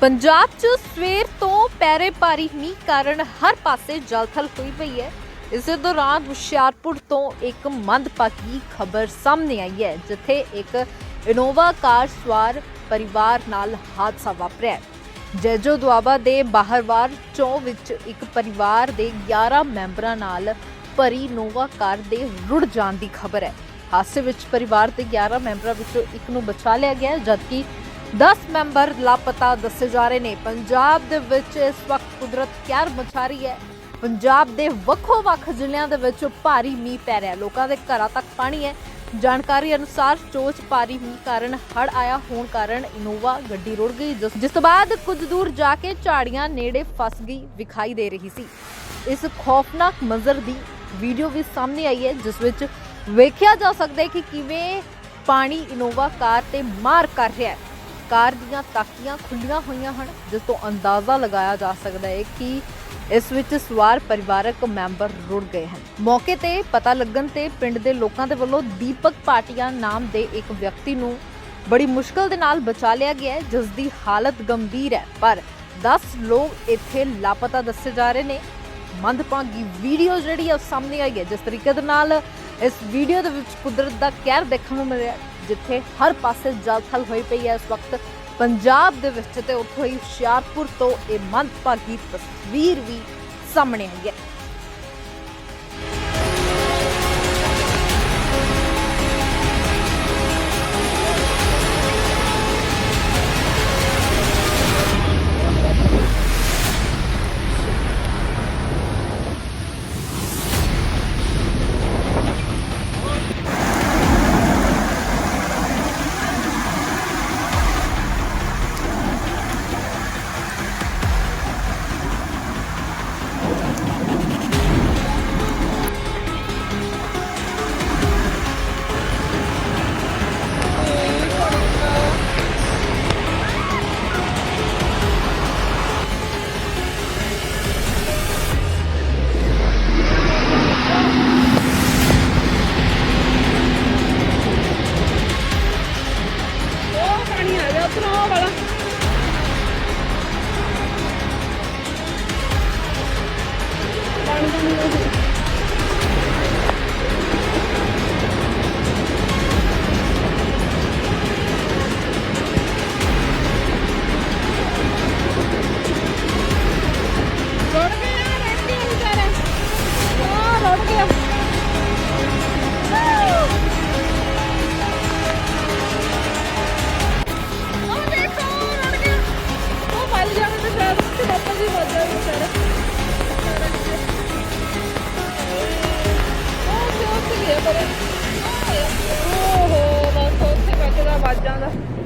ਪੰਜਾਬ 'ਚ ਸਵੇਰ ਤੋਂ ਪੈਰੇ ਭਾਰੀ ਮੀਂਹ ਕਾਰਨ ਹਰ ਪਾਸੇ ਜਲਥਲ ਹੋਈ ਪਈ ਹੈ। ਇਸੇ ਦੌਰਾਨ ਹੁਸ਼ਿਆਰਪੁਰ ਤੋਂ ਇੱਕ ਮੰਦਭਾਗੀ ਖਬਰ ਸਾਹਮਣੇ ਆਈ ਹੈ, ਜਿੱਥੇ ਇੱਕ ਇਨੋਵਾ ਕਾਰ ਸਵਾਰ ਪਰਿਵਾਰ ਨਾਲ ਹਾਦਸਾ ਵਾਪਰਿਆ ਜੈਜੋ ਦੁਆਬਾ ਦੇ ਬਾਹਰਵਾਰ ਚੌਂ ਵਿੱਚ ਇੱਕ ਪਰਿਵਾਰ ਦੇ 11 ਮੈਂਬਰਾਂ ਨਾਲ ਭਰੀ ਇਨੋਵਾ ਕਾਰ ਦੇ ਰੁੜ ਜਾਣ ਦੀ ਖਬਰ ਹੈ। ਹਾਦਸੇ ਵਿੱਚ ਪਰਿਵਾਰ ਦੇ 11 ਮੈਂਬਰਾਂ ਵਿੱਚੋਂ ਇੱਕ ਨੂੰ ਬਚਾ ਲਿਆ ਗਿਆ ਜਦਕਿ 10 ਮੈਂਬਰ ਲਾਪਤਾ ਦੱਸੇ ਜਾ ਰਹੇ ਨੇ। ਪੰਜਾਬ ਦੇ ਵਿੱਚ ਇਸ ਵਕਤ ਕੁਦਰਤ ਕਹਿਰ ਮਚਾ ਰਹੀ ਹੈ। ਪੰਜਾਬ ਦੇ ਵੱਖੋ-ਵੱਖ ਜ਼ਿਲ੍ਹਿਆਂ ਦੇ ਵਿੱਚ ਭਾਰੀ ਮੀਂਹ ਪੈ ਰਿਹਾ ਲੋਕਾਂ ਦੇ ਘਰਾਂ ਤੱਕ ਪਾਣੀ ਹੈ। ਜਾਣਕਾਰੀ ਅਨੁਸਾਰ ਚੋਚ ਭਾਰੀ ਮੀਂਹ ਕਾਰਨ ਹੜ ਆਇਆ। ਹੋਣ ਕਾਰਨ ਇਨੋਵਾ ਗੱਡੀ ਰੁੜ ਗਈ, ਜਿਸ- ਜਿਸ ਤੋਂ ਬਾਅਦ ਕੁਝ ਦੂਰ ਜਾ ਕੇ ਝਾੜੀਆਂ ਨੇੜੇ ਫਸ ਗਈ ਵਿਖਾਈ ਦੇ ਰਹੀ ਸੀ। ਇਸ ਖੌਫਨਾਕ ਮੰਜ਼ਰ ਦੀ ਵੀਡੀਓ ਵੀ ਸਾਹਮਣੇ ਆਈ ਹੈ, ਜਿਸ ਵਿੱਚ ਵੇਖਿਆ ਜਾ ਸਕਦਾ ਹੈ ਕਿ ਕਿਵੇਂ ਪਾਣੀ ਇਨੋਵਾ ਕਾਰ ਤੇ ਮਾਰ ਕਰ ਰਿਹਾ ਹੈ। ਕਾਰ ਦੀਆਂ ਤਾਕੀਆਂ ਖੁੱਲੀਆਂ ਹੋਈਆਂ ਹਨ, ਜਿਸ ਤੋਂ ਅੰਦਾਜ਼ਾ ਲਗਾਇਆ ਜਾ ਸਕਦਾ ਹੈ ਕਿ ਇਸ ਵਿੱਚ ਸਵਾਰ ਪਰਿਵਾਰਕ ਮੈਂਬਰ ਰੁੜ ਗਏ ਹਨ। ਮੌਕੇ ਤੇ ਪਤਾ ਲੱਗਣ ਤੇ ਪਿੰਡ ਦੇ ਲੋਕਾਂ ਦੇ ਵੱਲੋਂ ਦੀਪਕ ਪਾਟਿਆ ਨਾਮ ਦੇ ਇੱਕ ਵਿਅਕਤੀ ਨੂੰ ਬੜੀ ਮੁਸ਼ਕਲ ਦੇ ਨਾਲ ਬਚਾ ਲਿਆ ਗਿਆ ਹੈ, ਜਿਸ ਦੀ ਹਾਲਤ ਗੰਭੀਰ ਹੈ। ਪਰ 10 ਲੋਕ ਇੱਥੇ ਲਾਪਤਾ ਦੱਸੇ ਜਾ ਰਹੇ ਨੇ। ਮੰਦਭਾਗੀ ਵੀਡੀਓ ਜਿਹੜੀ ਆ ਉਹ ਸਾਹਮਣੇ ਆਈ ਹੈ। ਜਿਸ ਤਰੀਕੇ ਦੇ ਨਾਲ ਇਸ ਵੀਡੀਓ ਦੇ ਵਿੱਚ ਕੁਦਰਤ ਦਾ ਕਹਿਰ ਦੇਖਣ ਨੂੰ ਮਿਲਿਆ ਜਿੱਥੇ ਹਰ ਪਾਸੇ ਜਲਥਲ ਹੋਈ ਪਈ ਹੈ ਇਸ ਵਕਤ। ਪੰਜਾਬ ਦੇ ਵਿੱਚ ਤੇ ਉੱਥੋਂ ਹੀ ਹੁਸ਼ਿਆਰਪੁਰ ਤੋਂ ਇਹ ਮੰਦਭਾਗੀ ਤਸਵੀਰ ਵੀ ਸਾਹਮਣੇ ਆਈ ਹੈ। ਪਾਣੀ ਵਾਲਾ। ਪਾਣੀ ਦਾ ਨਹੀਂ ਉਹ ਕਿਉਂ ਦਾ।